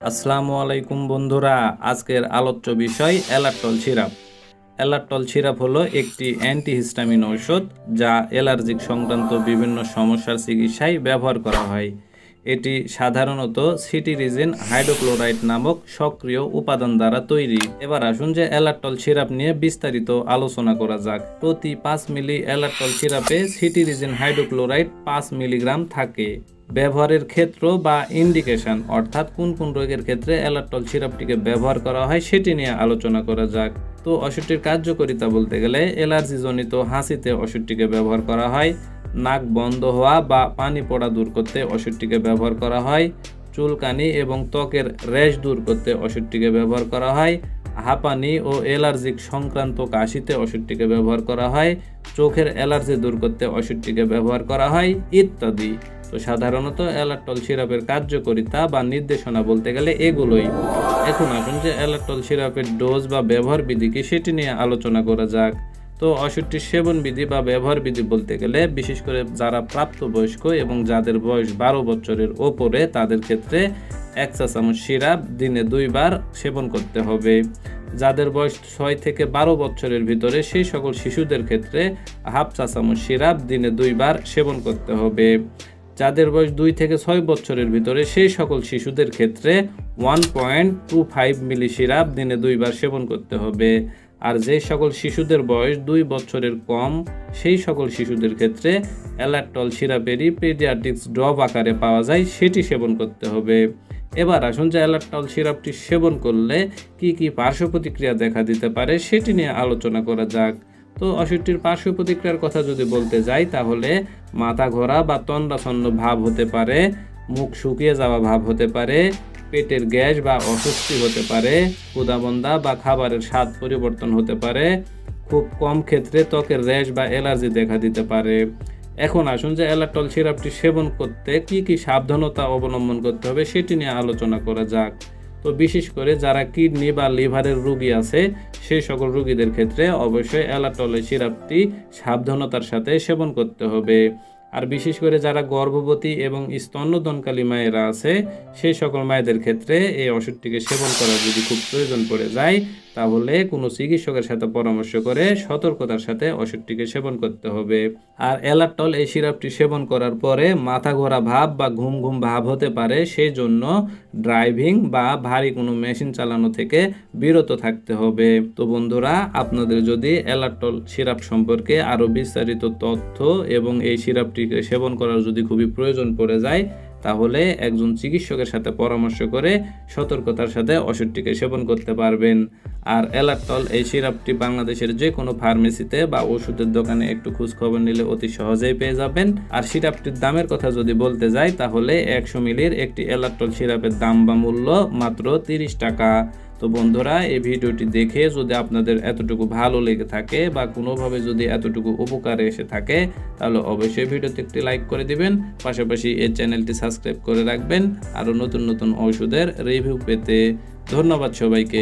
আসসালামু আলাইকুম বন্ধুরা, আজকের আলোচ্য বিষয় অ্যালাটল সিরাপ। অ্যালাটল সিরাপ হলো একটি অ্যান্টিহিস্টামিন ঔষধ যা অ্যালার্জিক সংক্রান্ত বিভিন্ন সমস্যার চিকিৎসায় ব্যবহার করা হয়। এটি সাধারণত সিটিরিজিন হাইড্রোক্লোরাইড নামক সক্রিয় উপাদান দ্বারা তৈরি। এবার আসুন যে অ্যালাটল সিরাপ নিয়ে বিস্তারিত আলোচনা করা যাক। প্রতি পাঁচ মিলি অ্যালাটল সিরাপে সিটিরিজিন হাইড্রোক্লোরাইড পাঁচ মিলিগ্রাম থাকে। ব্যবহারের ক্ষেত্র বা ইন্ডিকেশন অর্থাৎ কোন কোন রোগের ক্ষেত্রে অ্যালাটল সিরাপটিকে ব্যবহার করা হয় সেটি নিয়ে আলোচনা করা যাক। তো ওষুধটির কার্যকারিতা বলতে গেলে অ্যালার্জিজনিত হাসিতে ওষুধটিকে ব্যবহার করা হয়, নাক বন্ধ হওয়া বা পানি পড়া দূর করতে ওষুধটিকে ব্যবহার করা হয়, চুলকানি এবং ত্বকের র্যাশ দূর করতে ওষুধটিকে ব্যবহার করা হয়, হাঁপানি ও অ্যালার্জিক সংক্রান্ত কাশিতে ওষুধটিকে ব্যবহার করা হয়, চোখের অ্যালার্জি দূর করতে ওষুধটিকে ব্যবহার করা হয় ইত্যাদি। তো সাধারণত অ্যালাটল সিরাপের কার্যকারিতা বা নির্দেশনা বলতে গেলে এগুলোই। এখন আসুন যে অ্যালাটল সিরাপের ডোজ বা ব্যবহার বিধি কি সেটি নিয়ে আলোচনা করা যাক। তো ওষুধটির সেবন বিধি বা ব্যবহার বিধি বলতে গেলে বিশেষ করে যারা প্রাপ্তবয়স্ক এবং যাদের বয়স বারো বছরের ওপরে, তাদের ক্ষেত্রে এক চা চামচ সিরাপ দিনে দুইবার সেবন করতে হবে। যাদের বয়স ছয় থেকে বারো বছরের ভিতরে, সেই সকল শিশুদের ক্ষেত্রে হাফ চা চামচ সিরাপ দিনে দুইবার সেবন করতে হবে। যাদের বয়স দুই থেকে ছয় বছরের ভিতরে সেই সকল শিশুদের ক্ষেত্রে one point two five milli syrup দিনে দুইবার সেবন করতে হবে। আর যে সকল শিশুদের বয়স দুই বছরের কম, সেই সকল শিশুদের ক্ষেত্রে অ্যালাটল সিরাপেরই পেডিয়াট্রিক্স ড্রপ আকারে পাওয়া যায়, সেটি সেবন করতে হবে। এবার আসুন যে অ্যালাটল সিরাপটি সেবন করলে কি কি পার্শ্ব প্রতিক্রিয়া দেখা দিতে পারে, সেটি নিয়ে আলোচনা করা যাক। তো ওষুধটির পার্শ্ব প্রতিক্রিয়ার কথা যদি বলতে যাই, তাহলে মাথা ঘোরা বা তন্দ্রাছন্ন ভাব হতে পারে, মুখ শুকিয়ে যাওয়া ভাব হতে পারে, পেটের গ্যাস বা অস্বস্তি হতে পারে ক্ষুদাবন্দা বা খাবারের স্বাদ পরিবর্তন হতে পারে, খুব কম ক্ষেত্রে ত্বকের র্যাশ বা অ্যালার্জি দেখা দিতে পারে। এখন আসুন যে অ্যালাটল সিরাপটি সেবন করতে কি কি সাবধানতা অবলম্বন করতে হবে সেটি নিয়ে আলোচনা করা যাক। তো বিশেষ করে যারা কিডনি বা লিভারের রুগী আছে, সেই সকল রুগীদের ক্ষেত্রে অবশ্যই অ্যালাটলের সিরাপটি সাবধানতার সাথে সেবন করতে হবে। আর বিশেষ করে যারা গর্ভবতী এবং স্তন্যদনকালী মায়েরা আছে, সেই সকল মায়েদের ক্ষেত্রে এই ওষুধটিকে সেবন করার যদি খুব প্রয়োজন পড়ে যায় তাহলে কোনো চিকিৎসকের সাথে পরামর্শ করে সতর্কতার সাথে ওষুধটিকে সেবন করতে হবে। আর অ্যালাটল এই সিরাপটি সেবন করার পরে মাথা ঘোরা ভাব বা ঘুম ঘুম ভাব হতে পারে সেই জন্য ড্রাইভিং বা ভারী কোনো মেশিন চালানো থেকে বিরত থাকতে হবে। তো বন্ধুরা, আপনাদের যদি অ্যালাটল সিরাপ সম্পর্কে আরও বিস্তারিত তথ্য এবং এই সিরাপটিকে সেবন করার যদি খুবই প্রয়োজন পড়ে যায়, তাহলে একজন চিকিৎসকের সাথে পরামর্শ করে সতর্কতার সাথে ওষুধটিকে সেবন করতে পারবেন। আর অ্যালাটল এই সিরাপটি বাংলাদেশের যে কোনো ফার্মেসিতে বা ওষুধের দোকানে একটু খোঁজ খবর নিলে অতি সহজেই পেয়ে যাবেন। আর সিরাপটির দামের কথা যদি বলতে যাই, তাহলে একশো মিলির একটি অ্যালাটল সিরাপের দাম বা মূল্য মাত্র তিরিশ টাকা। তো বন্ধুরা, এই ভিডিওটি দেখে যদি আপনাদের এতটুকু ভালো লেগে থাকে বা কোনোভাবে যদি এতটুকু উপকারে এসে থাকে, তাহলে অবশ্যই ভিডিওতে একটি লাইক করে দিবেন। পাশাপাশি এই চ্যানেলটি সাবস্ক্রাইব করে রাখবেন। আরও নতুন নতুন ওষুধের রিভিউ পেতে ধন্যবাদ সবাইকে।